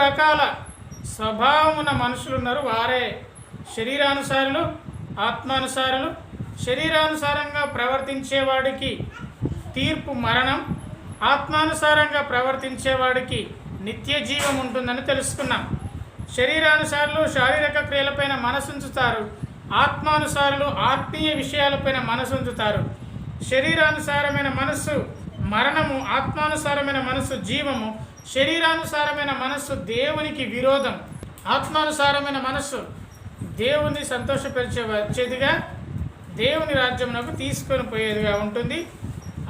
రకాల స్వభావమున మనుషులు ఉన్నారు వారే శరీరానుసారులు ఆత్మానుసారులు. శరీరానుసారంగా ప్రవర్తించేవాడికి తీర్పు మరణం ఆత్మానుసారంగా ప్రవర్తించేవాడికి నిత్య జీవం ఉంటుందని తెలుసుకున్నాం. శరీరానుసారులు శారీరక క్రియలపైన మనసుంచుతారు ఆత్మానుసారులు ఆత్మీయ విషయాలపైన మనసుంచుతారు. శరీరానుసారమైన మనస్సు మరణము ఆత్మానుసారమైన మనస్సు జీవము శరీరానుసారమైన మనస్సు దేవునికి విరోధం. ఆత్మానుసారమైన మనస్సు దేవుని సంతోషపరిచే వచ్చేదిగా దేవుని రాజ్యంలోకి తీసుకొని పోయేదిగా ఉంటుంది.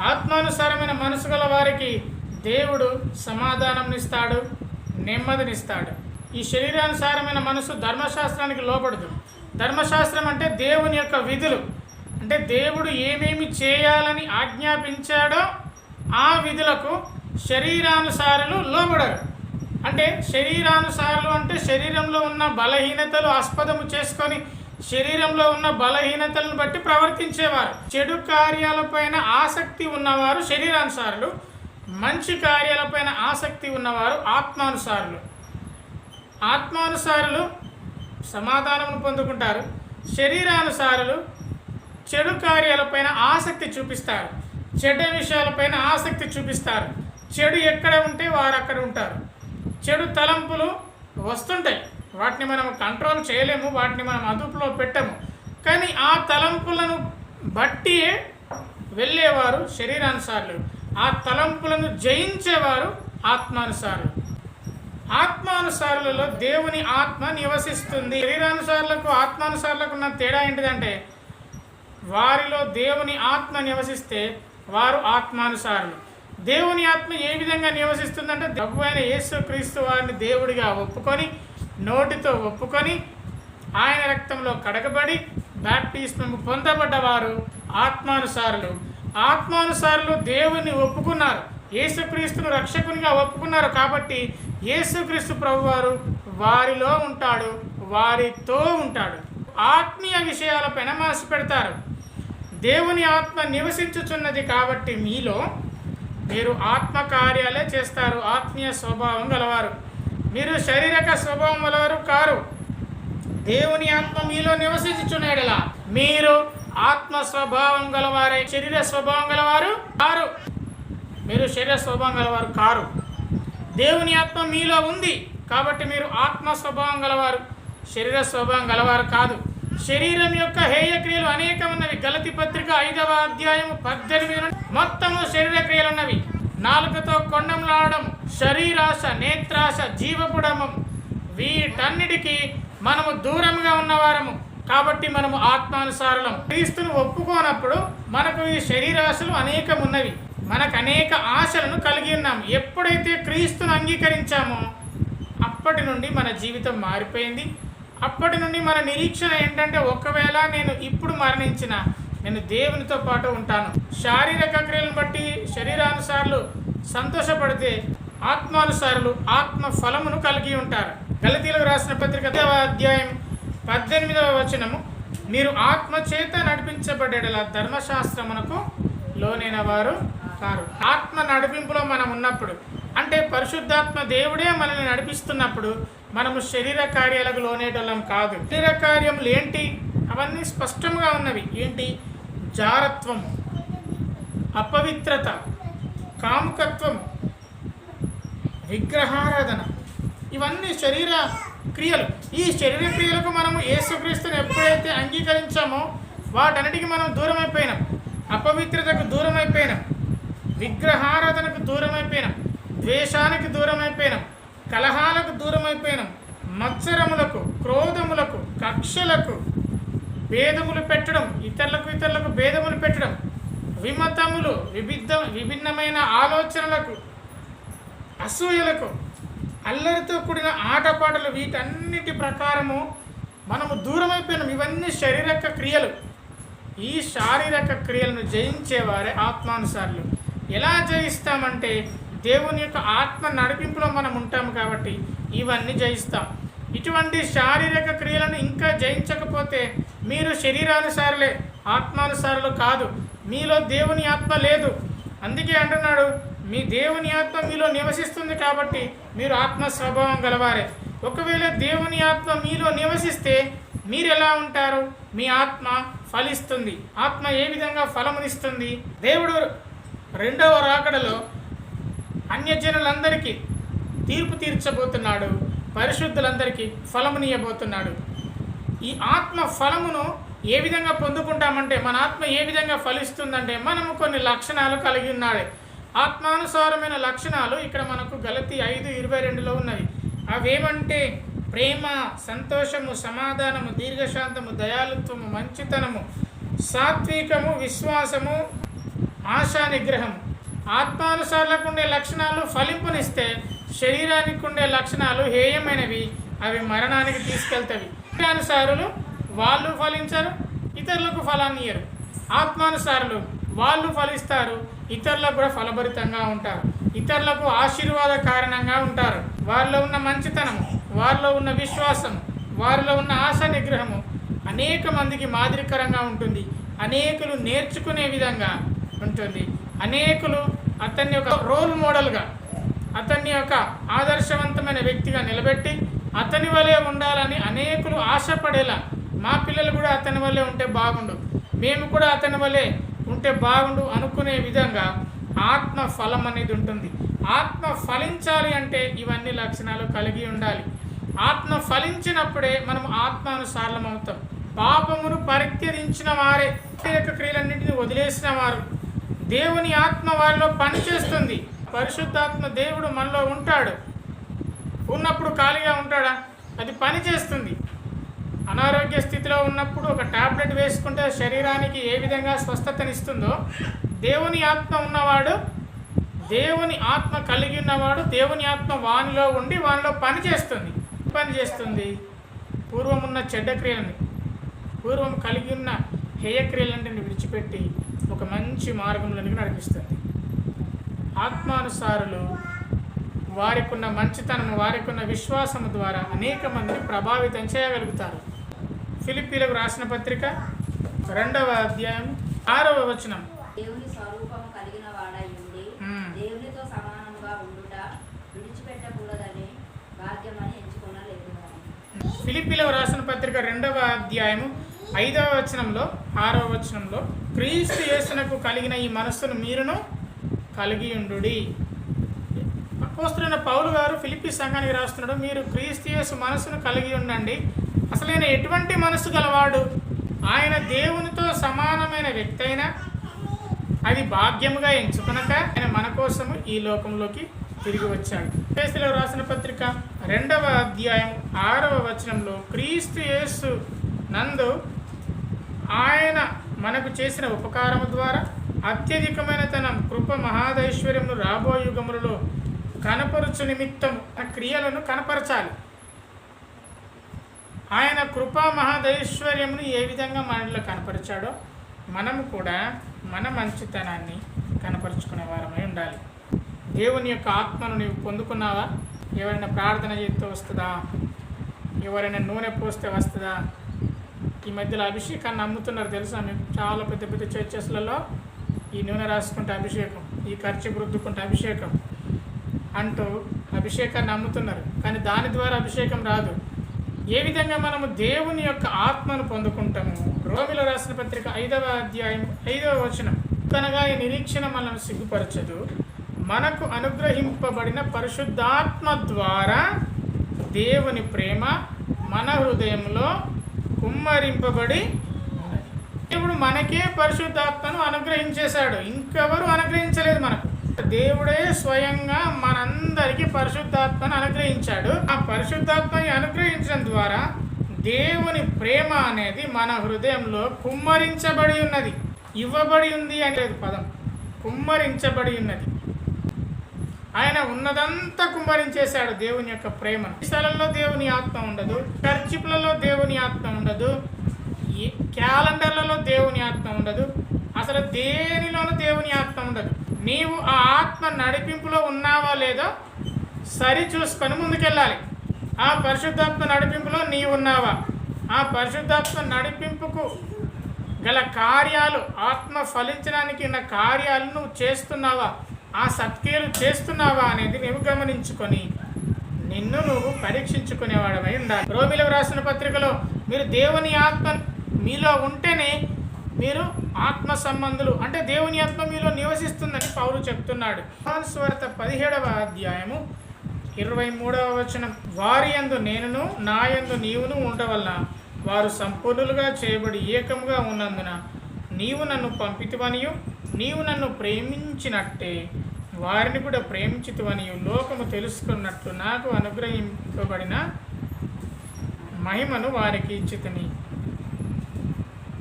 ఆత్మానుసారమైన మనసు గల వారికి దేవుడు సమాధానంనిస్తాడు నెమ్మదినిస్తాడు. ఈ శరీరానుసారమైన మనసు ధర్మశాస్త్రానికి లోపడదు ధర్మశాస్త్రం అంటే దేవుని యొక్క విధులు. అంటే దేవుడు ఏమేమి చేయాలని ఆజ్ఞాపించాడో ఆ విధులకు శరీరానుసారులు లోబడరు అంటే శరీరానుసారులు అంటే శరీరంలో ఉన్న బలహీనతలు ఆస్పదము చేసుకొని శరీరంలో ఉన్న బలహీనతలను బట్టి ప్రవర్తించేవారు. చెడు కార్యాలపైన ఆసక్తి ఉన్నవారు శరీరానుసారులు మంచి కార్యాలపైన ఆసక్తి ఉన్నవారు ఆత్మానుసారులు. ఆత్మానుసారులు సమాధానమును పొందుకుంటారు. శరీరానుసారులు చెడు కార్యాలపైన ఆసక్తి చూపిస్తారు. చెడ్డ విషయాలపైన ఆసక్తి చూపిస్తారు. చెడు ఎక్కడ ఉంటే వారు అక్కడ ఉంటారు. చెడు తలంపులు వస్తుంటాయి. వాటిని మనం కంట్రోల్ చేయలేము వాటిని మనం అదుపులో పెట్టము. కానీ ఆ తలంపులను బట్టి వెళ్ళేవారు శరీరానుసారులు. ఆ తలంపులను జయించేవారు ఆత్మానుసారులు. ఆత్మానుసారులలో దేవుని ఆత్మ నివసిస్తుంది. శరీరానుసారులకు ఆత్మానుసారులకు ఉన్న తేడా ఏంటిదంటే వారిలో దేవుని ఆత్మ నివసిస్తే వారు ఆత్మానుసారులు. దేవుని ఆత్మ ఏ విధంగా నివసిస్తుందంటే ప్రభు అయిన యేసు క్రీస్తు వారిని దేవుడిగా ఒప్పుకొని నోటితో ఒప్పుకొని ఆయన రక్తంలో కడగబడి బ్యాప్టిస్మము పొందబడ్డవారు ఆత్మానుసారులు. ఆత్మానుసారులు దేవుని ఒప్పుకున్నారు. యేసుక్రీస్తును రక్షకునిగా ఒప్పుకున్నారు కాబట్టి యేసుక్రీస్తు ప్రభువారు వారిలో ఉంటాడు వారితో ఉంటాడు. ఆత్మీయ విషయాలపైన మనసు పెడతారు. దేవుని ఆత్మ నివసించుచున్నది కాబట్టి మీలో మీరు ఆత్మకార్యాలే చేస్తారు. ఆత్మీయ స్వభావం గలవారు. మీరు శారీరక స్వభావం గలవారు కారు. దేవుని ఆత్మ మీలో నివసించుచున్నాడలా మీరు ఆత్మ స్వభావం గలవారే. శరీర స్వభావం గలవారు కారు. మీరు శరీర స్వభావం గలవారు కారు. దేవుని ఆత్మ మీలో ఉంది కాబట్టి మీరు ఆత్మ స్వభావం గలవారు. శరీర స్వభావం గలవారు కాదు. శరీరం యొక్క హేయక్రియలు క్రియలు గలతి పత్రిక ఐదవ అధ్యాయం పద్దెనిమిది మొత్తము శరీర క్రియలు ఉన్నవి నాలుకతో కొండంలాడడం శరీరాశ నేత్రాశ జీవపుడమం. వీటన్నిటికీ మనము దూరంగా ఉన్నవారము. కాబట్టి మనము ఆత్మానుసారులం. క్రీస్తును ఒప్పుకోనప్పుడు మనకు ఈ శరీరాశలు అనేకం ఉన్నవి మనకు అనేక ఆశలను కలిగి ఉన్నాం ఎప్పుడైతే క్రీస్తును అంగీకరించామో అప్పటి నుండి మన జీవితం మారిపోయింది. అప్పటి నుండి మన నిరీక్షణ ఏంటంటే ఒకవేళ నేను ఇప్పుడు మరణించిన నేను దేవునితో పాటు ఉంటాను. శారీరక క్రియలను బట్టి శరీరానుసారులు సంతోషపడితే ఆత్మానుసారులు ఆత్మ ఫలమును కలిగి ఉంటారు. గలతీలకు రాసిన పత్రిక అధ్యాయం పద్దెనిమిదవ వచనము మీరు ఆత్మ చేత నడిపించబడేలా ధర్మశాస్త్రమునకు లోనైన వారు కారు. ఆత్మ నడిపింపులో మనం ఉన్నప్పుడు అంటే పరిశుద్ధాత్మ దేవుడే మనల్ని నడిపిస్తున్నప్పుడు మనము శరీర కార్యాలకు లోనేటోళ్ళం కాదు. శరీర కార్యములు ఏంటి? అవన్నీ స్పష్టంగా ఉన్నవి. ఏంటి? జారత్వము అపవిత్రత కాముకత్వము విగ్రహారాధన. ఇవన్నీ శరీర క్రియలు. ఈ శరీర క్రియలకు మనము యేసుక్రీస్తుని ఎప్పుడైతే అంగీకరించామో వాటన్నిటికీ మనం దూరం అయిపోయినాం అపవిత్రతకు దూరం అయిపోయినాం విగ్రహారాధనకు దూరం అయిపోయినాం ద్వేషానికి దూరం అయిపోయినాం కలహాలకు దూరం అయిపోయినాం మత్సరములకు క్రోధములకు కక్షలకు భేదములు పెట్టడం ఇతరులకు ఇతరులకు భేదములు పెట్టడం విమతములు విభిద్ధ విభిన్నమైన ఆలోచనలకు అసూయలకు అల్లరితో కూడిన ఆటపాటలు వీటన్నిటి ప్రకారము మనము దూరమైపోయినాం. ఇవన్నీ శారీరక క్రియలు. ఈ శారీరక క్రియలను జయించేవారే ఆత్మానుసారులు. ఎలా జయిస్తామంటే దేవుని యొక్క ఆత్మ నడిపింపులో మనం ఉంటాం కాబట్టి ఇవన్నీ జయిస్తాం. ఇటువంటి శారీరక క్రియలను ఇంకా జయించకపోతే మీరు శరీరానుసారులే ఆత్మానుసారులు కాదు. మీలో దేవుని ఆత్మ లేదు. అందుకే అంటున్నాడు మీ దేవుని ఆత్మ మీలో నివసిస్తుంది కాబట్టి మీరు ఆత్మ స్వభావం గలవారే. ఒకవేళ దేవుని ఆత్మ మీలో నివసిస్తే మీరు ఎలా ఉంటారు? మీ ఆత్మ ఫలిస్తుంది. ఆత్మ ఏ విధంగా ఫలమునిస్తుంది? దేవుడు రెండవ రాకడలో అన్యజనులందరికీ తీర్పు తీర్చబోతున్నాడు. పరిశుద్ధులందరికీ ఫలమునియబోతున్నాడు. ఈ ఆత్మ ఫలమును ఏ విధంగా పొందుకుంటామంటే మన ఆత్మ ఏ విధంగా ఫలిస్తుందంటే మనము కొన్ని లక్షణాలు కలిగి ఉన్నాడు. ఆత్మానుసారమైన లక్షణాలు ఇక్కడ మనకు గలతి ఐదు ఇరవై రెండులో ఉన్నవి. అవేమంటే ప్రేమ సంతోషము సమాధానము దీర్ఘశాంతము దయాలుత్వము మంచితనము సాత్వికము విశ్వాసము ఆశా నిగ్రహం ఆత్మానుసారులకు ఉండే లక్షణాలు ఫలింపునిస్తే శరీరానికి ఉండే లక్షణాలు హేయమైనవి అవి మరణానికి తీసుకెళ్తాయి అనుసారులు వాళ్ళు ఫలించరు ఇతరులకు ఫలాన్ని ఇయ్యరు. ఆత్మానుసారులు వాళ్ళు ఫలిస్తారు ఇతరులకు కూడా ఫలభరితంగా ఉంటారు. ఇతరులకు ఆశీర్వాద కారణంగా ఉంటారు. వారిలో ఉన్న మంచితనము వారిలో ఉన్న విశ్వాసం వారిలో ఉన్న ఆశ నిగ్రహము అనేక మందికి మాదిరికరంగా ఉంటుంది. అనేకులు నేర్చుకునే విధంగా ఉంటుంది. అనేకులు అతన్ని ఒక రోల్ మోడల్గా అతన్ని ఒక ఆదర్శవంతమైన వ్యక్తిగా నిలబెట్టి అతని వలె ఉండాలని అనేకులు ఆశపడేలా మా పిల్లలు కూడా అతని వల్లే ఉంటే బాగుండు. మేము కూడా అతని వల్లే ఉంటే బాగుండు అనుకునే విధంగా ఆత్మ ఫలం అనేది ఉంటుంది. ఆత్మ ఫలించాలి అంటే ఇవన్నీ లక్షణాలు కలిగి ఉండాలి. ఆత్మ ఫలించినప్పుడే మనం ఆత్మానుసారం అవుతాం. పాపమును పరిత్యజించిన వారే యొక్క క్రియలన్నింటినీ వదిలేసిన వారు. దేవుని ఆత్మ వారిలో పనిచేస్తుంది. పరిశుద్ధాత్మ దేవుడు మనలో ఉంటాడు. ఉన్నప్పుడు ఖాళీగా ఉంటాడా? అది పని చేస్తుంది. అనారోగ్య స్థితిలో ఉన్నప్పుడు ఒక టాబ్లెట్ వేసుకుంటే శరీరానికి ఏ విధంగా స్వస్థతనిస్తుందో దేవుని ఆత్మ ఉన్నవాడు దేవుని ఆత్మ కలిగి ఉన్నవాడు దేవుని ఆత్మ వానిలో ఉండి వానిలో పని చేస్తుంది. పని చేస్తుంది. పూర్వం ఉన్న చెడ్డ క్రియలని పూర్వం కలిగి ఉన్న హేయక్రియలన్నింటిని విడిచిపెట్టి ఒక మంచి మార్గంలోనికి నడిపిస్తుంది. ఆత్మానుసారులు వారికి ఉన్న మంచితనము వారికి ఉన్న విశ్వాసము ద్వారా అనేక మందిని ప్రభావితం చేయగలుగుతారు. ఫిలిప్పీలకు రాసిన పత్రిక రెండవ అధ్యాయం ఆరవ వచనం. దేవుని స్వరూపము కలిగిన వాడై ఉండి. దేవునితో సమానముగా ఉండుట విడిచిపెట్టకూడదని భాగ్యమని ఎంచుకొనలేదు ఫిలిప్పీలకు రాసిన పత్రిక రెండవ అధ్యాయము ఐదవ వచనంలో ఆరవ వచనంలో క్రీస్తు యేసునకు కలిగిన ఈ మనస్సును మీరును కలిగి ఉండుడి. అపోస్తున్న పౌలు గారు ఫిలిప్పి సంఘానికి రాస్తున్నాడు మీరు క్రీస్తియస్ మనసును మనస్సును కలిగి ఉండండి. అసలైన ఎటువంటి మనస్సు గలవాడు? ఆయన దేవునితో సమానమైన వ్యక్తి అయినా అది భాగ్యముగా ఎంచుకునక ఆయన మన కోసము ఈ లోకంలోకి తిరిగి వచ్చాడు. కేసులో రాసిన పత్రిక రెండవ అధ్యాయం ఆరవ వచనంలో క్రీస్తు యేసు నందు ఆయన మనకు చేసిన ఉపకారము ద్వారా అత్యధికమైన తన కృప మహాదైశ్వర్యమును రాబో యుగములలో కనపరుచు నిమిత్తం ఆ క్రియలను కనపరచాలి. ఆయన కృపా మహాదైశ్వర్యమును ఏ విధంగా మనలో కనపరిచాడో మనము కూడా మన మంచితనాన్ని కనపరుచుకునే వారమై ఉండాలి. దేవుని యొక్క ఆత్మను నీవు పొందుకున్నావా? ఎవరైనా ప్రార్థన చేస్తే వస్తుందా? ఎవరైనా నూనె పోస్తే వస్తుందా? ఈ మధ్యలో అభిషేకాన్ని నమ్ముతున్నారు తెలుసా? మీకు చాలా పెద్ద పెద్ద చర్చెస్లలో ఈ నూనె రాసుకుంటే అభిషేకం ఈ ఖర్చు రుద్దుకుంటే అభిషేకం. అంటూ అభిషేకాన్ని నమ్ముతున్నారు. కానీ దాని ద్వారా అభిషేకం రాదు. ఏ విధంగా మనము దేవుని యొక్క ఆత్మను పొందుకుంటాము రోమిలో రాసిన పత్రిక ఐదవ అధ్యాయం ఐదవ వచనం కనగా ఈ నిరీక్షణ మనల్ని సిగ్గుపరచదు. మనకు అనుగ్రహింపబడిన పరిశుద్ధాత్మ ద్వారా దేవుని ప్రేమ మన హృదయంలో కుమ్మరింపబడి ఇప్పుడు దేవుడు మనకే పరిశుద్ధాత్మను అనుగ్రహించేశాడు. ఇంకెవరు అనుగ్రహించలేదు మనకు. దేవుడే స్వయంగా మనందరికీ పరిశుద్ధాత్మను అనుగ్రహించాడు. ఆ పరిశుద్ధాత్మని అనుగ్రహించడం ద్వారా దేవుని ప్రేమ అనేది మన హృదయంలో కుమ్మరించబడి ఉన్నది. ఇవ్వబడి ఉంది అనేది పదం. కుమ్మరించబడి ఉన్నది. ఆయన ఉన్నదంతా కుమ్మరించేశాడు దేవుని యొక్క ప్రేమ ఈ స్థలంలో దేవుని ఆత్మ ఉండదు. చర్చిపులలో దేవుని ఆత్మ ఉండదు. ఈ క్యాలెండర్లలో దేవుని ఆత్మ ఉండదు. అసలు దేనిలోనూ దేవుని ఆత్మ ఉండదు. నీవు ఆ ఆత్మ నడిపింపులో ఉన్నావా లేదో సరి చూసుకొని ముందుకెళ్ళాలి. ఆ పరిశుద్ధాత్మ నడిపింపులో నీవు ఉన్నావా? ఆ పరిశుద్ధాత్మ నడిపింపుకు గల కార్యాలు ఆత్మ ఫలించడానికి ఉన్న కార్యాలు నువ్వు చేస్తున్నావా? ఆ సత్క్రియలు చేస్తున్నావా అనేది నువ్వు గమనించుకొని నిన్ను నువ్వు పరీక్షించుకునేవాడమై ఉండాలి. రోమిలకు రాసిన పత్రికలో మీరు దేవుని ఆత్మ మీలో ఉంటేనే మీరు ఆత్మ సంబంధులు అంటే దేవుని ఆత్మ మీలో నివసిస్తుందని పౌరు చెప్తున్నాడు. స్వార్థ పదిహేడవ అధ్యాయము ఇరవై మూడవ వచనం. వారి యందు నేనును నా యందు నీవును ఉండవలన వారు సంపూర్ణులుగా చేయబడి ఏకముగా ఉన్నందున నీవు నన్ను పంపితువనియు నీవు నన్ను ప్రేమించినట్టే వారిని కూడా ప్రేమించుతువనియు. లోకము తెలుసుకున్నట్లు నాకు అనుగ్రహింపబడిన మహిమను వారికి ఇచ్చితని.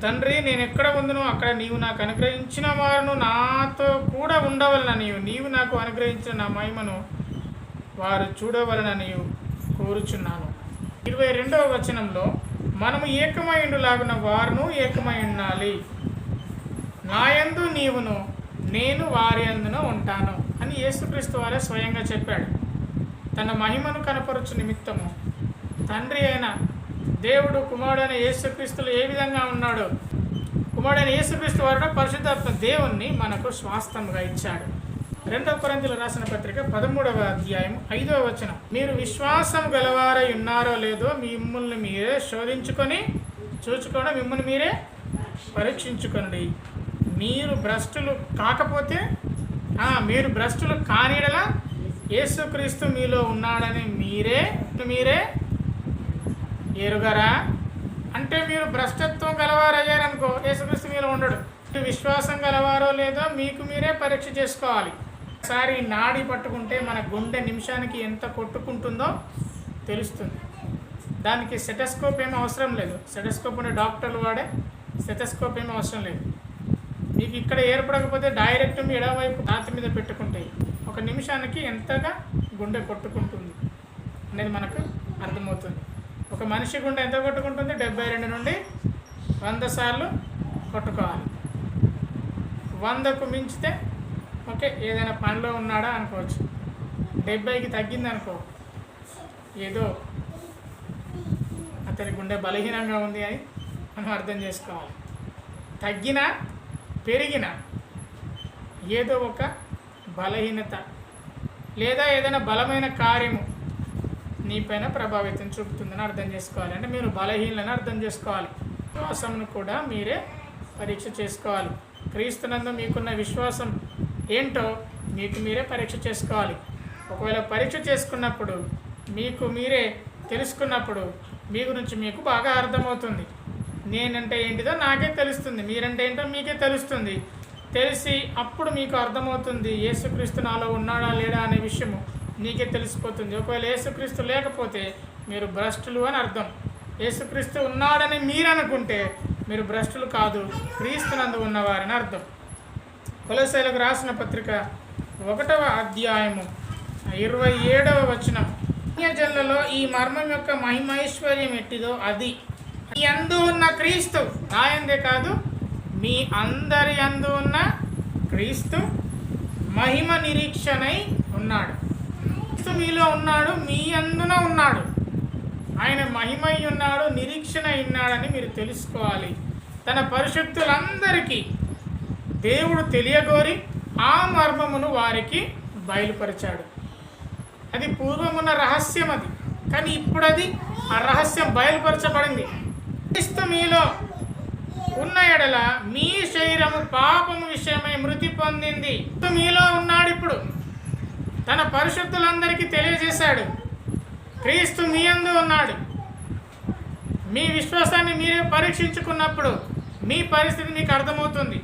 తండ్రి నేను ఎక్కడ ఉందను అక్కడ నీవు నాకు అనుగ్రహించిన వారును నాతో కూడా ఉండవలన నీవు. నీవు నాకు అనుగ్రహించిన నా మహిమను వారు చూడవలన నీవు కోరుచున్నాను. ఇరవై రెండవ వచనంలో మనము ఏకమైండు లాగున వారును ఏకమై ఉండాలి. నాయందు నీవును నేను వారి అందున ఉంటాను అని యేసుక్రీస్తు వారే స్వయంగా చెప్పాడు. తన మహిమను కనపరచు నిమిత్తము తండ్రి అయిన దేవుడు కుమారుడైన యేసుక్రీస్తులు ఏ విధంగా ఉన్నాడో? కుమారుడైన యేసుక్రీస్తు వారు పరిశుద్ధాత్మ దేవుణ్ణి మనకు స్వాస్థముగా ఇచ్చాడు. రెండవ కొరంతిలో రాసిన పత్రిక పదమూడవ అధ్యాయం ఐదవ వచనం. మీరు విశ్వాసం గలవారై ఉన్నారో లేదో మిమ్మల్ని మీరే శోధించుకొని చూచుకోవడం మిమ్మల్ని మీరే పరీక్షించుకోండి మీరు భ్రష్టులు కాకపోతే మీరు భ్రష్టులు కానిడలా యేసుక్రీస్తు మీలో ఉన్నాడని మీరే మీరే ఎరుగరా అంటే మీరు భ్రష్టత్వం గలవారయ్యారనుకో యేసుక్రీస్తు మీలో ఉండడు. విశ్వాసం గలవారో లేదో మీకు మీరే పరీక్ష చేసుకోవాలి. ఒకసారి నాడి పట్టుకుంటే మన గుండె నిమిషానికి ఎంత కొట్టుకుంటుందో తెలుస్తుంది. దానికి సెటస్కోప్ ఏమీ అవసరం లేదు. సెటస్కోప్ ఉండే డాక్టర్లు వాడే సెటస్కోప్ ఏమీ అవసరం లేదు. మీకు ఇక్కడ ఏర్పడకపోతే డైరెక్ట్ మీ ఎడవైపు దాతి మీద పెట్టుకుంటే ఒక నిమిషానికి ఎంతగా గుండె కొట్టుకుంటుంది అనేది మనకు అర్థమవుతుంది. ఒక మనిషి గుండె ఎంత కొట్టుకుంటుంది? డెబ్బై రెండు నుండి వంద సార్లు కొట్టుకోవాలి. వందకు మించితే ఓకే ఏదైనా పనిలో ఉన్నాడా అనుకోవచ్చు. డెబ్బైకి తగ్గింది అనుకో ఏదో అతని గుండె బలహీనంగా ఉంది అని మనం అర్థం చేసుకోవాలి. తగ్గిన పెరిగిన ఏదో ఒక బలహీనత లేదా ఏదైనా బలమైన కార్యము నీపైన ప్రభావితం చూపుతుందని అర్థం చేసుకోవాలి. అంటే మీరు బలహీనని అర్థం చేసుకోవాలి. విశ్వాసంను కూడా మీరే పరీక్ష చేసుకోవాలి. క్రీస్తునందు మీకున్న విశ్వాసం ఏంటో మీకు మీరే పరీక్ష చేసుకోవాలి. ఒకవేళ పరీక్ష చేసుకున్నప్పుడు మీకు మీరే తెలుసుకున్నప్పుడు మీ గురించి మీకు బాగా అర్థమవుతుంది. నేనంటే ఏంటిదో నాకే తెలుస్తుంది. మీరంటే ఏంటో మీకే తెలుస్తుంది. తెలిసి అప్పుడు మీకు అర్థమవుతుంది యేసుక్రీస్తు నాలో ఉన్నాడా లేడా అనే విషయము. నీకే తెలిసిపోతుంది. ఒకవేళ యేసుక్రీస్తు లేకపోతే మీరు భ్రష్టులు అని అర్థం. యేసుక్రీస్తు ఉన్నాడని మీరు అనుకుంటే మీరు భ్రష్టులు కాదు క్రీస్తునందు ఉన్నవారని అర్థం. కొలసైలకు రాసిన పత్రిక ఒకటవ అధ్యాయము ఇరవై ఏడవ వచనం. జన్లలో ఈ మర్మం యొక్క మహిమైశ్వర్యం ఎట్టిదో అది. మీ అందు ఉన్న క్రీస్తు నాయందే కాదు మీ అందరి అందు ఉన్న క్రీస్తు మహిమ నిరీక్షణై ఉన్నాడు. క్రీస్తు మీలో ఉన్నాడు మీ అందున ఉన్నాడు. ఆయన మహిమై ఉన్నాడు నిరీక్షణ ఉన్నాడని మీరు తెలుసుకోవాలి. తన పరిశుద్ధులందరికీ దేవుడు తెలియగోరి ఆ మర్మమును వారికి బయలుపరిచాడు. అది పూర్వమున్న రహస్యం అది. కానీ ఇప్పుడు అది ఆ రహస్యం బయలుపరచబడింది. క్రీస్తు మీలో ఉన్న ఎడల మీ శరీరము పాపము విషయమై మృతి పొందింది. మీలో ఉన్నాడు ఇప్పుడు. తన పరిశుద్ధులందరికీ తెలియజేశాడు. క్రీస్తు మీ అందు ఉన్నాడు. మీ విశ్వాసాన్ని మీరే పరీక్షించుకున్నప్పుడు మీ పరిస్థితి మీకు అర్థమవుతుంది.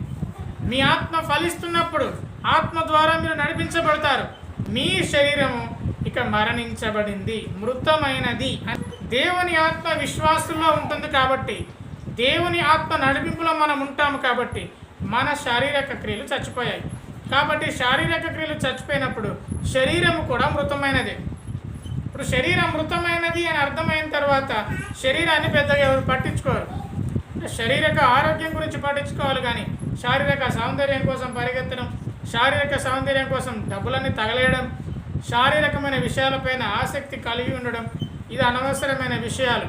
మీ ఆత్మ ఫలిస్తున్నప్పుడు ఆత్మ ద్వారా మీరు నడిపించబడతారు. మీ శరీరము ఇక మరణించబడింది. మృతమైనది. దేవుని ఆత్మ విశ్వాసంలో ఉంటుంది కాబట్టి దేవుని ఆత్మ నడిపింపులో మనం ఉంటాము కాబట్టి మన శారీరక క్రియలు చచ్చిపోయాయి. కాబట్టి శారీరక క్రియలు చచ్చిపోయినప్పుడు శరీరం కూడా మృతమైనదే. ఇప్పుడు శరీరం మృతమైనది అని అర్థమైన తర్వాత శరీరాన్ని పెద్దగా ఎవరు పట్టించుకోరు. శారీరక ఆరోగ్యం గురించి పట్టించుకోవాలి కానీ శారీరక సౌందర్యం కోసం పరిగెత్తడం శారీరక సౌందర్యం కోసం డబ్బులన్నీ తగలేయడం శారీరకమైన విషయాలపైన ఆసక్తి కలిగి ఉండడం ఇది అనవసరమైన విషయాలు.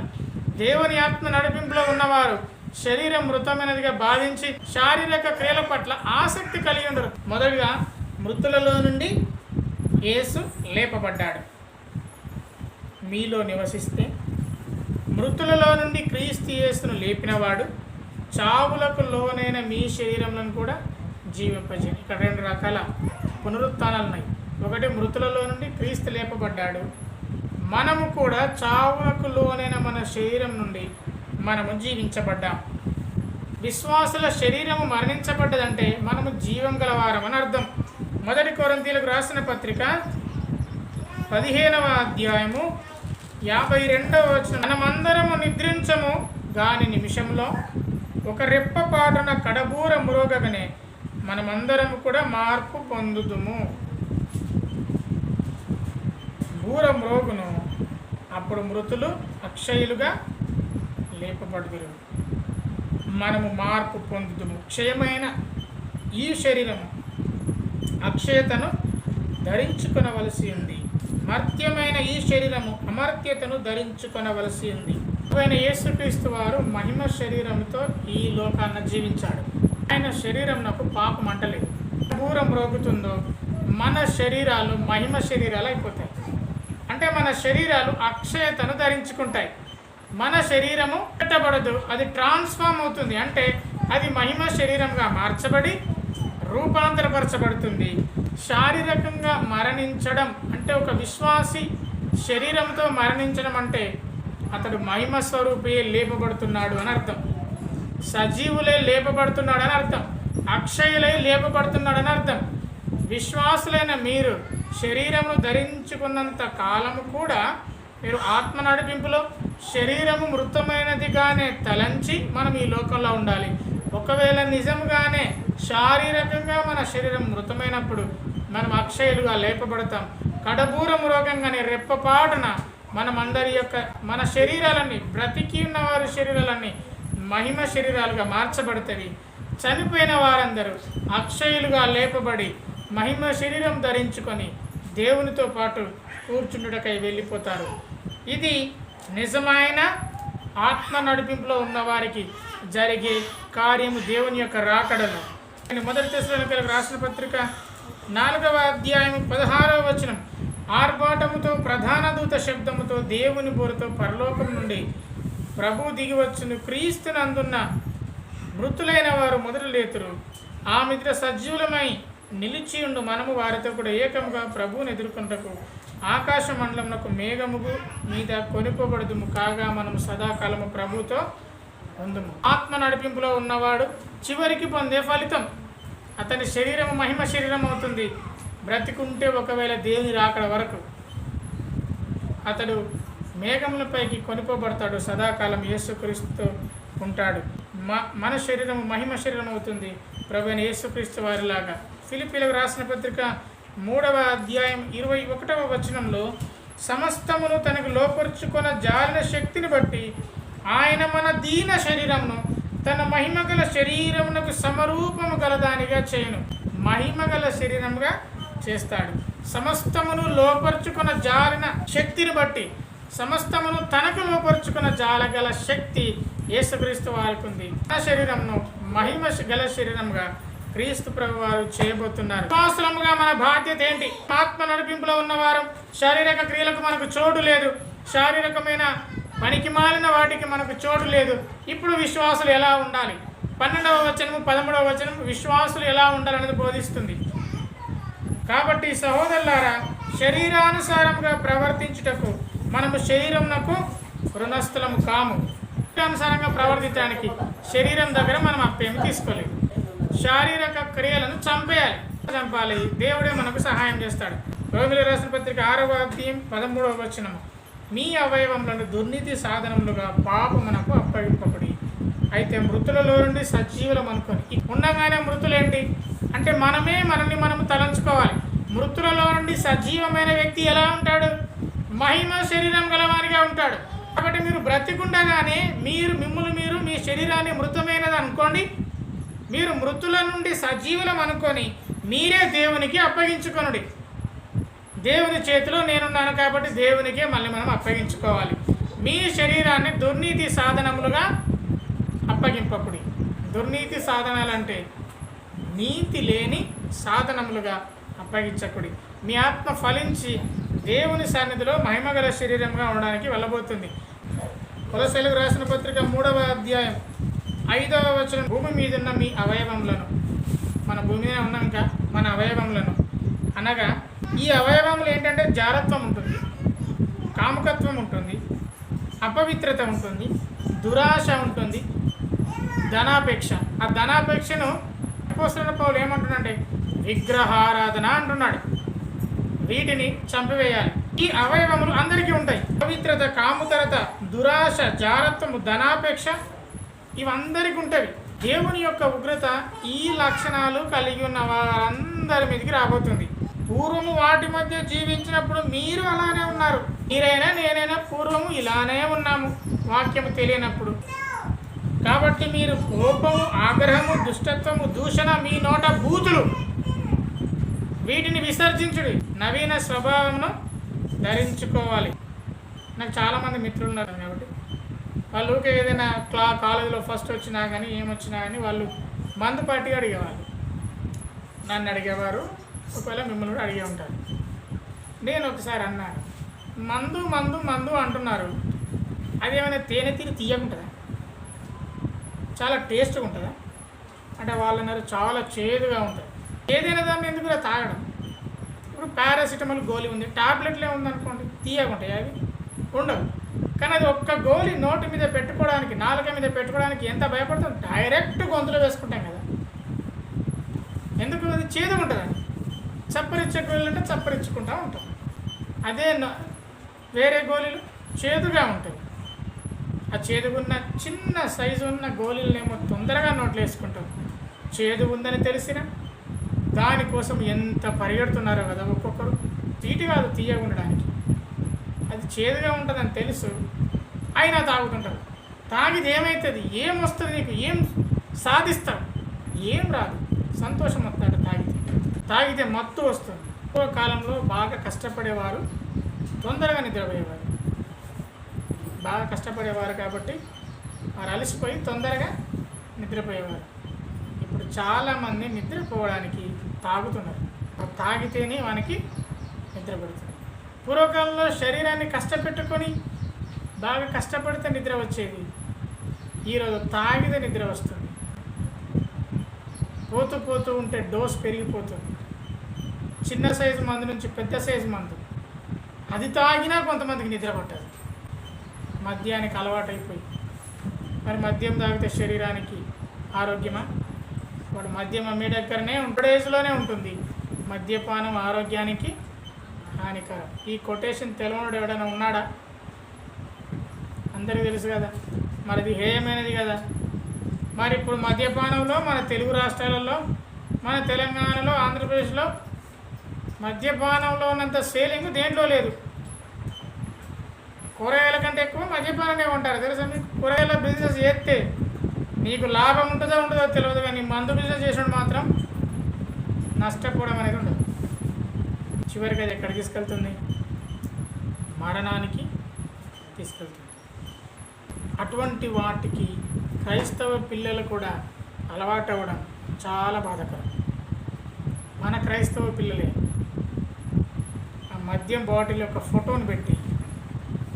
దేవుని ఆత్మ నడిపింపులో ఉన్నవారు శరీరం మృతమైనదిగా భావించి శారీరక క్రియల పట్ల ఆసక్తి కలిగి ఉండరు. మొదటిగా మృతులలో నుండి యేసు లేపబడ్డాడు. మీలో నివసిస్తే మృతులలో నుండి క్రీస్తు యేసును లేపినవాడు చావులకు లోనైన మీ శరీరంలో కూడా జీవింపజేయను ఇక్కడ రెండు రకాల పునరుత్నాలు ఉన్నాయి. ఒకటి మృతులలో నుండి క్రీస్తు లేపబడ్డాడు. మనము కూడా చావులకు లోనైన మన శరీరం నుండి మనము జీవించబడ్డాం. విశ్వాసుల శరీరము మరణించబడ్డదంటే మనము జీవం గలవారం అని అర్థం. మొదటి కొరంతీలకు రాసిన పత్రిక పదిహేనవ అధ్యాయము యాభై రెండవ వచ్చిన మనమందరము నిద్రించము దాని నిమిషంలో ఒక రెప్పపాటున కడబూర మురోగగానే మనమందరం కూడా మార్పు పొందుదుము. బూర మ్రోగును అప్పుడు మృతులు అక్షయులుగా లేపబడుదురు. మనము మార్పు పొందుదుము. క్షయమైన ఈ శరీరము అక్షయతను ధరించుకొనవలసి ఉంది. మర్త్యమైన ఈ శరీరము అమర్త్యతను ధరించుకొనవలసి ఉంది. ఆయన యేసుక్రీస్తు వారు మహిమ శరీరంతో ఈ లోకాన్ని జీవించాడు. ఆయన శరీరం నాకు పాపం అంటలేదు. దూరం రోగుతుందో మన శరీరాలు మహిమ శరీరాలు అయిపోతాయి. అంటే మన శరీరాలు అక్షయతను ధరించుకుంటాయి. మన శరీరము పెట్టబడదు అది ట్రాన్స్ఫార్మ్ అవుతుంది. అంటే అది మహిమ శరీరంగా మార్చబడి రూపాంతరపరచబడుతుంది. శారీరకంగా మరణించడం అంటే ఒక విశ్వాసి శరీరంతో మరణించడం అంటే అతడు మహిమ స్వరూపే లేపబడుతున్నాడు అని అర్థం. సజీవులే లేపబడుతున్నాడు అని అర్థం. అక్షయులై లేపబడుతున్నాడు అని అర్థం. విశ్వాసులైన మీరు శరీరమును ధరించుకున్నంత కాలము కూడా మీరు ఆత్మ నడిపింపులో శరీరము మృతమైనదిగానే తలంచి మనం ఈ లోకంలో ఉండాలి. ఒకవేళ నిజంగానే శారీరకంగా మన శరీరం మృతమైనప్పుడు మనం అక్షయులుగా లేపబడతాం. కడబూరం రోగంగానే రెప్పపాటున మనమందరి యొక్క మన శరీరాలన్నీ బ్రతికి ఉన్న వారి శరీరాలన్నీ మహిమ శరీరాలుగా మార్చబడతాయి చనిపోయిన వారందరూ అక్షయులుగా లేపబడి మహిమ శరీరం ధరించుకొని దేవునితో పాటు కూర్చుండుటకై వెళ్ళిపోతారు. ఇది నిజమైన ఆత్మ నడిపింపులో ఉన్నవారికి జరిగే కార్యము దేవుని యొక్క రాకడలు. నేను మొదటి తెశలోనికలకు రాసిన పత్రిక నాలుగవ అధ్యాయం పదహారవ వచనం. ఆర్భాటముతో ప్రధాన దూత శబ్దముతో దేవుని బోరుతో పరలోకం నుండి ప్రభు దిగివచ్చును. క్రీస్తునందున్న మృతులైన వారు మొదలు లేతురు. ఆ మిత్ర సజీవులమై నిలిచి ఉండు మనము వారితో కూడా ఏకముగా ప్రభువుని ఎదుర్కొంటకు ఆకాశ మండలమునకు మేఘముగు మీద కొనుకోబడుదుము కాగా మనము సదాకాలము ప్రభుతో పొందుము ఆత్మ నడిపింపులో ఉన్నవాడు చివరికి పొందే ఫలితం అతని శరీరం మహిమ శరీరం అవుతుంది. బ్రతికుంటే ఒకవేళ దేవుని రాకడ వరకు అతడు మేఘములపైకి కొనుకోబడతాడు సదాకాలం యేసుక్రీస్తుతో ఉంటాడు. మ మన శరీరం మహిమ శరీరం అవుతుంది. ప్రభు యేసుక్రీస్తు వారిలాగా. ఫిలిపిలకు రాసిన పత్రిక మూడవ అధ్యాయం ఇరవై ఒకటవ వచనంలో సమస్తమును తనకు లోపరుచుకొన జాలిన శక్తిని బట్టి ఆయన మన దీన శరీరమును తన మహిమ గల శరీరమునకు సమరూపము గలదానిగా చేయను. మహిమ గల శరీరముగా చేస్తాడు. సమస్తమును లోపరుచుకున్న జాలిన శక్తిని బట్టి సమస్తమును తనకు లోపరుచుకున్న జాలగల శక్తి యేసుక్రీస్తు వారికి ఉంది తన శరీరంను మహిమ గల శరీరంగా క్రీస్తు ప్రభు వారు చేయబోతున్నారు. అవసరముగా మన బాధ్యత ఏంటి? ఆత్మ నడిపింపులో ఉన్నవారు శారీరక క్రియలకు మనకు చోటు లేదు. శారీరకమైన పనికి మాలిన వాటికి మనకు చోటు లేదు. ఇప్పుడు విశ్వాసులు ఎలా ఉండాలి? పన్నెండవ వచనము పదమూడవ వచనం విశ్వాసులు ఎలా ఉండాలనేది బోధిస్తుంది. కాబట్టి సహోదరులారా శరీరానుసారంగా ప్రవర్తించుటకు మనము శరీరంనకు రుణస్థులము కాము. అనుసారంగా ప్రవర్తించడానికి శరీరం దగ్గర మనం అప్పేమి తీసుకోలేము. శారీరక క్రియలను చంపేయాలి. చంపాలి. దేవుడే మనకు సహాయం చేస్తాడు. రోమిలి రాసిన పత్రిక ఆరవ అధ్యయం పదమూడవ వచనము. మీ అవయవములను దుర్నీతి సాధనములుగా పాపమునకు అప్పగింపబడి అయితే మృతులలో నుండి సజీవులం అనుకొని. ఉండగానే మృతులేంటి? అంటే మనమే మనల్ని మనం తలంచుకోవాలి. మృతులలో నుండి సజీవమైన వ్యక్తి ఎలా ఉంటాడు? మహిమ శరీరం గలవారిగా ఉంటాడు. కాబట్టి మీరు బ్రతికుండగానే మీరు మిమ్మల్ని మీరు మీ శరీరాన్ని మృతమైనది అనుకోండి. మీరు మృతుల నుండి సజీవులం అనుకొని మీరే దేవునికి అప్పగించుకొనుడి. దేవుని చేతిలో నేనున్నాను కాబట్టి దేవునికే మళ్ళీ మనం అప్పగించుకోవాలి. మీ శరీరాన్ని దుర్నీతి సాధనములుగా అప్పగింపకుడి. దుర్నీతి సాధనాలంటే నీతి లేని సాధనములుగా అప్పగించకుడి. మీ ఆత్మ ఫలించి దేవుని సన్నిధిలో మహిమగల శరీరంగా ఉండడానికి వెళ్ళబోతుంది. కొలసెలుగు రాసిన పత్రిక మూడవ అధ్యాయం ఐదవ వచనం భూమి మీద ఉన్న మీ అవయవములను. మన భూమి మీద ఉన్నాం ఇంకా మన అవయవములను. అనగా ఈ అవయవములు ఏంటంటే జారత్వం ఉంటుంది కాముకత్వం ఉంటుంది అపవిత్రత ఉంటుంది దురాశ ఉంటుంది ధనాపేక్ష. ఆ ధనాపేక్షను పోస్తున్న పౌలు ఏమంటున్నాడంటే విగ్రహారాధన అంటున్నాడు. వీటిని చంపివేయాలి. ఈ అవయవములు అందరికీ ఉంటాయి. పవిత్రత కాముతరత దురాశ జారత్వము ధనాపేక్ష ఇవందరికీ ఉంటవి. దేవుని యొక్క ఉగ్రత ఈ లక్షణాలు కలిగి ఉన్న వారందరి మీదకి రాబోతుంది. పూర్వము వాటి మధ్య జీవించినప్పుడు మీరు అలానే ఉన్నారు. మీరైనా నేనైనా పూర్వము ఇలానే ఉన్నాము వాక్యము తెలియనప్పుడు. కాబట్టి మీరు కోపము ఆగ్రహము దుష్టత్వము దూషణ మీ నోట బూతులు. వీటిని విసర్జించుడి. నవీన స్వభావమును ధరించుకోవాలి. నాకు చాలామంది మిత్రులు ఉన్నారు కాబట్టి. వాళ్ళు ఊరికే ఏదైనా క్లా కాలేజీలో ఫస్ట్ వచ్చినా కానీ ఏమొచ్చినా కానీ వాళ్ళు మందు పార్టీ అడిగేవాళ్ళు. నన్ను అడిగేవారు. ఒకవేళ మిమ్మల్ని కూడా అడిగే ఉంటారు. నేను ఒకసారి అన్నాను మందు మందు మందు అంటున్నారు. అదేమైనా తేనె తీరి తీయకుంటుందా? చాలా టేస్ట్గా ఉంటుందా? అంటే వాళ్ళు అన్నారు చాలా చేదుగా ఉంటుంది. ఏదైనా దాన్ని ఎందుకు తాగడం? ఇప్పుడు పారాసిటమాల్ గోళీ ఉంది. టాబ్లెట్లే ఉందనుకోండి తీయకుంటాయి అవి? ఉండవు. కానీ అది ఒక్క గోలి నోటి మీద పెట్టుకోవడానికి నాలుక మీద పెట్టుకోవడానికి ఎంత భయపడుతుందో డైరెక్ట్ గొంతులో వేసుకుంటాం కదా. ఎందుకు? అది చేదు ఉంటుందని చప్పరించకు వెళ్ళంటే చప్పరించుకుంటూ ఉంటాం. అదే వేరే గోళీలు చేదుగా ఉంటాయి. ఆ చేదుగున్న చిన్న సైజు ఉన్న గోళీలనేమో తొందరగా నోట్లు వేసుకుంటాం. చేదు ఉందని తెలిసిన దానికోసం ఎంత పరిగెడుతున్నారో కదా ఒక్కొక్కరు. తీటి కాదు తీయగా ఉండడానికి. చేదుగా ఉంటుందని తెలుసు. అయినా తాగుతుంటారు తాగితే ఏమవుతుంది ఏం వస్తుంది నీకు? ఏం సాధిస్తావు? ఏం రాదు. సంతోషం వస్తాడు తాగితే. తాగితే మత్తు వస్తుంది. ఎక్కువ కాలంలో బాగా కష్టపడేవారు తొందరగా నిద్రపోయేవారు. బాగా కష్టపడేవారు కాబట్టి వారు అలసిపోయి తొందరగా నిద్రపోయేవారు. ఇప్పుడు చాలామంది నిద్రపోవడానికి తాగుతున్నారు. తాగితేనే వానికి నిద్రపడుతుంది పూర్వకాలంలో శరీరాన్ని కష్టపెట్టుకొని బాగా కష్టపడితే నిద్ర వచ్చేది. ఈరోజు తాగితే నిద్ర వస్తుంది. పోతూ పోతూ ఉంటే డోస్ పెరిగిపోతుంది. చిన్న సైజు మందు నుంచి పెద్ద సైజు మందు. అది తాగినా కొంతమందికి నిద్ర పట్టదు. మద్యానికి అలవాటైపోయి. మరి మద్యం తాగితే శరీరానికి ఆరోగ్యమా? వాడు మద్యం అమ్మే దగ్గరనే ఏజ్లోనే ఉంటుంది. మద్యపానం ఆరోగ్యానికి హానికరం ఈ కొటేషన్ తెలవనుడు ఎవడైనా ఉన్నాడా? అందరికీ తెలుసు కదా. మరి ఇది హేయమైనది కదా. మరి ఇప్పుడు మద్యపానంలో మన తెలుగు రాష్ట్రాలలో మన తెలంగాణలో ఆంధ్రప్రదేశ్లో మద్యపానంలో ఉన్నంత సేలింగ్ దేంట్లో లేదు. కూరగాయల కంటే ఎక్కువ మద్యపానమే ఉంటారు తెలుసా మీకు? కూరగాయల బిజినెస్ చేస్తే నీకు లాభం ఉంటుందో ఉంటుందో తెలియదు కానీ మందు బిజినెస్ చేసినప్పుడు మాత్రం నష్టపోవడం అనేది ఉండదు. చివరికి అది ఎక్కడ తీసుకెళ్తుంది? మరణానికి తీసుకెళ్తుంది. అటువంటి వాటికి క్రైస్తవ పిల్లలు కూడా అలవాటు అవ్వడం చాలా బాధకరం. మన క్రైస్తవ పిల్లలే ఆ మద్యం బాటిల్ యొక్క ఫోటోని పెట్టి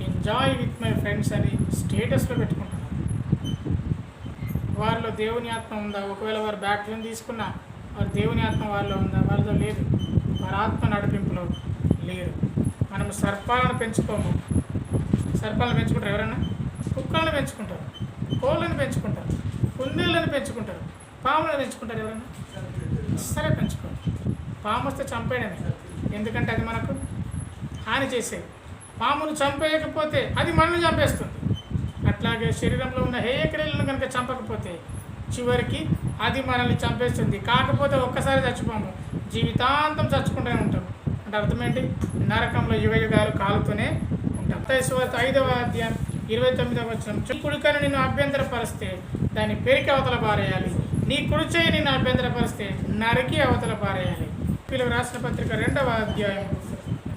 ఎంజాయ్ విత్ మై ఫ్రెండ్స్ అని స్టేటస్లో పెట్టుకుంటున్నారు వారిలో దేవుని ఆత్మ ఉందా? ఒకవేళ వారు బ్యాటరీని తీసుకున్నా వారి దేవుని ఆత్మ వారిలో ఉందా? వారిలో లేదు. వారి ఆత్మ నడిపింపులో లేరు. మనం సర్పాలను పెంచుకోము. సర్పాలను పెంచుకుంటారు ఎవరైనా కుక్కలను పెంచుకుంటారు. కోళ్ళని పెంచుకుంటారు. కుందేళ్ళని పెంచుకుంటారు. పాములను పెంచుకుంటారు ఎవరైనా సరే పెంచుకోరు పాము వస్తే చంపేయడమే. ఎందుకంటే అది మనకు హాని చేసేది. పామును చంపేయకపోతే అది మనల్ని చంపేస్తుంది. అట్లాగే శరీరంలో ఉన్న హేయక్రియలను కనుక చంపకపోతే చివరికి అది మనల్ని చంపేస్తుంది. కాకపోతే ఒక్కసారి చచ్చిపోము. జీవితాంతం చచ్చుకుంటూనే ఉంటాం. అంటే అర్థమేంటి? నరకంలో యుగ యుగాలు కాలుతూనే ఉంటాం. ఐదవ అధ్యాయం ఇరవై తొమ్మిదవ వచ్చిన నీ కుడికను నిన్ను అభ్యంతరపరిస్తే దాన్ని పెరికి అవతల పారేయాలి. నీ కుడిచేయి నిన్ను అభ్యంతరపరిస్తే నరికి అవతల పారేయాలి. పిలువ రాసిన పత్రిక రెండవ అధ్యాయం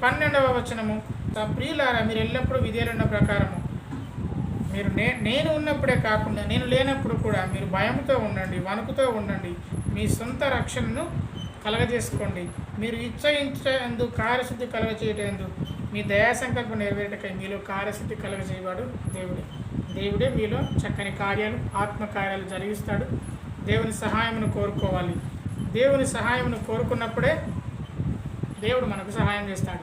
పన్నెండవ వచనము. "నా ప్రియులారా మీరు ఎల్లప్పుడూ విధేయులున్న ప్రకారము. మీరు నే నేను ఉన్నప్పుడే కాకుండా నేను లేనప్పుడు కూడా మీరు భయంతో ఉండండి వణుకుతో ఉండండి. మీ సొంత రక్షణను కలగజేసుకోండి. మీరు ఇచ్చయించేందు కార్యశుద్ధి కలగజేయటందు మీ దయా సంకల్పం నెరవేరటకై మీలో కార్యశుద్ధి కలగజేయవాడు దేవుడే. దేవుడే మీలో చక్కని కార్యాలు ఆత్మకార్యాలు జరిగిస్తాడు. దేవుని సహాయమును కోరుకోవాలి. దేవుని సహాయమును కోరుకున్నప్పుడే దేవుడు మనకు సహాయం చేస్తాడు.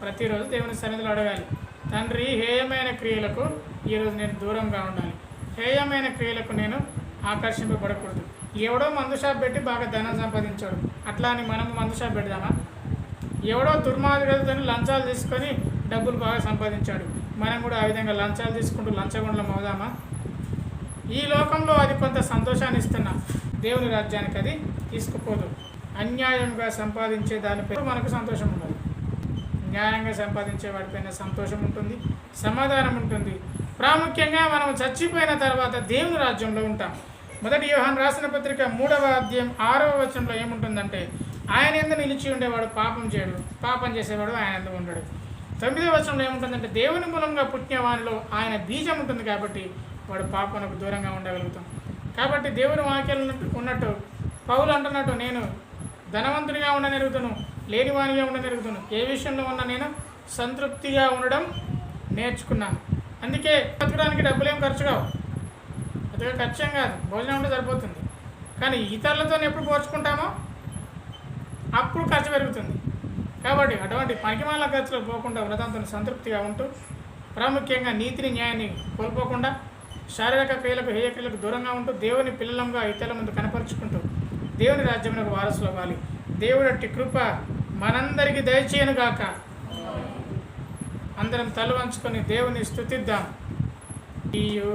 ప్రతిరోజు దేవుని సన్నిధిలో అడగాలి. తండ్రి హేయమైన క్రియలకు ఈరోజు నేను దూరంగా ఉండాలి. హేయమైన క్రియలకు నేను ఆకర్షింపబడకూడదు. ఎవడో మందు షాప్ పెట్టి బాగా ధనం సంపాదించాడు. అట్లా అని మనం మందు షాప్ పెడదామా? ఎవడో దుర్మార్గులతో లంచాలు తీసుకొని డబ్బులు బాగా సంపాదించాడు. మనం కూడా ఆ విధంగా లంచాలు తీసుకుంటూ లంచగొండలం అవుదామా? ఈ లోకంలో అది కొంత సంతోషాన్ని ఇస్తున్నా. దేవుని రాజ్యానికి అది తీసుకుపోదు. అన్యాయంగా సంపాదించే దానిపై మనకు సంతోషం ఉండదు. న్యాయంగా సంపాదించే వాడిపైన సంతోషం ఉంటుంది సమాధానం ఉంటుంది. ప్రాముఖ్యంగా మనం చచ్చిపోయిన తర్వాత దేవుని రాజ్యంలో ఉంటాం. మొదటి యోహాన్ రాసిన పత్రిక మూడవ అధ్యాయం ఆరవ వచనంలో ఏముంటుందంటే ఆయన ఎందు నిలిచి ఉండేవాడు పాపం చేయడు పాపం చేసేవాడు ఆయన ఎందు ఉండడు. తొమ్మిదవ వచనంలో ఏముంటుందంటే దేవుని మూలంగా పుట్టినవానిలో ఆయన బీజం ఉంటుంది కాబట్టి వాడు పాపనకు దూరంగా ఉండగలుగుతాం. కాబట్టి దేవుని వాక్యాలు ఉన్నట్టు- పౌలు అంటున్నట్టు నేను ధనవంతునిగా ఉండనెరుగుతాను లేనివానిగా ఉండనెరుగుతాను ఏ విషయంలో ఉన్నా నేను సంతృప్తిగా ఉండడం నేర్చుకున్నాను. అందుకే బతకడానికి డబ్బులేం ఖర్చు కావు. పెద్దగా ఖర్చు కాదు భోజనం ఉంటే సరిపోతుంది. కానీ ఇతరులతో ఎప్పుడు పోల్చుకుంటామో అప్పుడు ఖర్చు పెరుగుతుంది. కాబట్టి అటువంటి పనికిమాల ఖర్చులో పోకుండా వ్రతంతో సంతృప్తిగా ఉంటూ ప్రాముఖ్యంగా నీతిని న్యాయాన్ని కోల్పోకుండా శారీరక క్రియలకు హేయక్రియలకు దూరంగా ఉంటూ దేవుని పిల్లలంగా ఇతరుల ముందు కనపరుచుకుంటూ దేవుని రాజ్యంలో వారసులు అవ్వాలి. దేవుడి కృప మనందరికీ దయచేయను గాక. అందరం తల వంచుకొని దేవుని స్థుతిద్దాం ఇయో